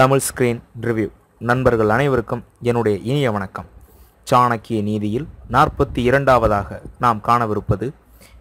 Tamil screen review நண்பர்கள் அனைவருக்கும் என்னுடைய இனிய வணக்கம். சாணக்கிய நீதியில் நாற்பத்தி இரண்டாவதாக நாம் காணவிருப்பது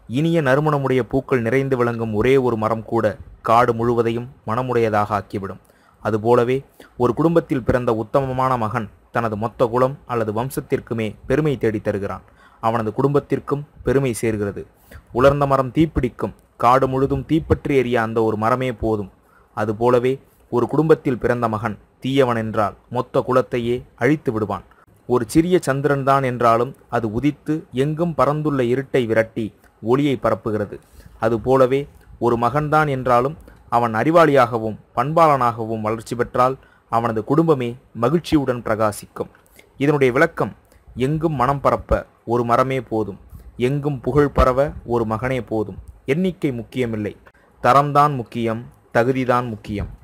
இனிய நறுமணமுடைய பூக்கள் நிறைந்து விளங்கும் ஒரே ஒரு மரம் கூட காடு முழுவதையும் மனமுடையதாக ஆக்கிவிடும். அதுபோலவே ஒரு குடும்பத்தில் பிறந்த உத்தமமான மகன் தனது மொத்த குலம் அல்லது வம்சத்திற்குமே பெருமை தேடித் தருகிறான். அவனது குடும்பத்திற்கும் பெருமை சேர்கிறது. உலர்ந்த மரம் தீப்பிடிக்கும் காடு முழுதும் தீப்பற்றி எறிய அந்த ஒரு மரமே போதும். அதுபோலவே ஒரு குடும்பத்தில் பிறந்த மகன் தீயவன் என்றால் மொத்த குலத்தையே அழித்து விடுவான். ஒரு சிறிய சந்திரன்தான் என்றாலும் அது உதித்து எங்கும் பறந்துள்ள இருட்டை விரட்டி ஒளியை பரப்புகிறது. அதுபோலவே ஒரு மகன்தான் என்றாலும் அவன் அறிவாளியாகவும் பண்பாளனாகவும் வளர்ச்சி பெற்றால் அவனது குடும்பமே மகிழ்ச்சியுடன் பிரகாசிக்கும். இதனுடைய விளக்கம் எங்கும் மனம் பரப்ப ஒரு மரமே போதும் எங்கும் புகழ் பரவ ஒரு மகனே போதும். எண்ணிக்கை முக்கியமில்லை. தரம்தான் முக்கியம் தகுதிதான் முக்கியம்.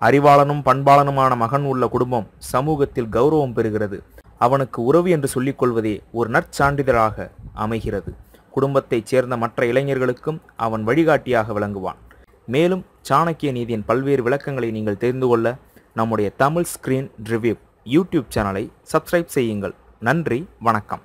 அறிவாளனும் பண்பாளனுமான மகன் உள்ள குடும்பம் சமூகத்தில் கௌரவம் பெறுகிறது. அவனுக்கு உறவு என்று சொல்லிக் கொள்வதே ஒரு நற்சான்றிதழாக அமைகிறது. குடும்பத்தைச் சேர்ந்த மற்ற இளைஞர்களுக்கும் அவன் வழிகாட்டியாக விளங்குவான். மேலும் சாணக்கிய நீதியின் பல்வேறு விளக்கங்களை நீங்கள் தெரிந்து கொள்ள நம்முடைய தமிழ் ஸ்கிரீன் ரிவ்யூ யூடியூப் சேனலை சப்ஸ்கிரைப் செய்யுங்கள். நன்றி வணக்கம்.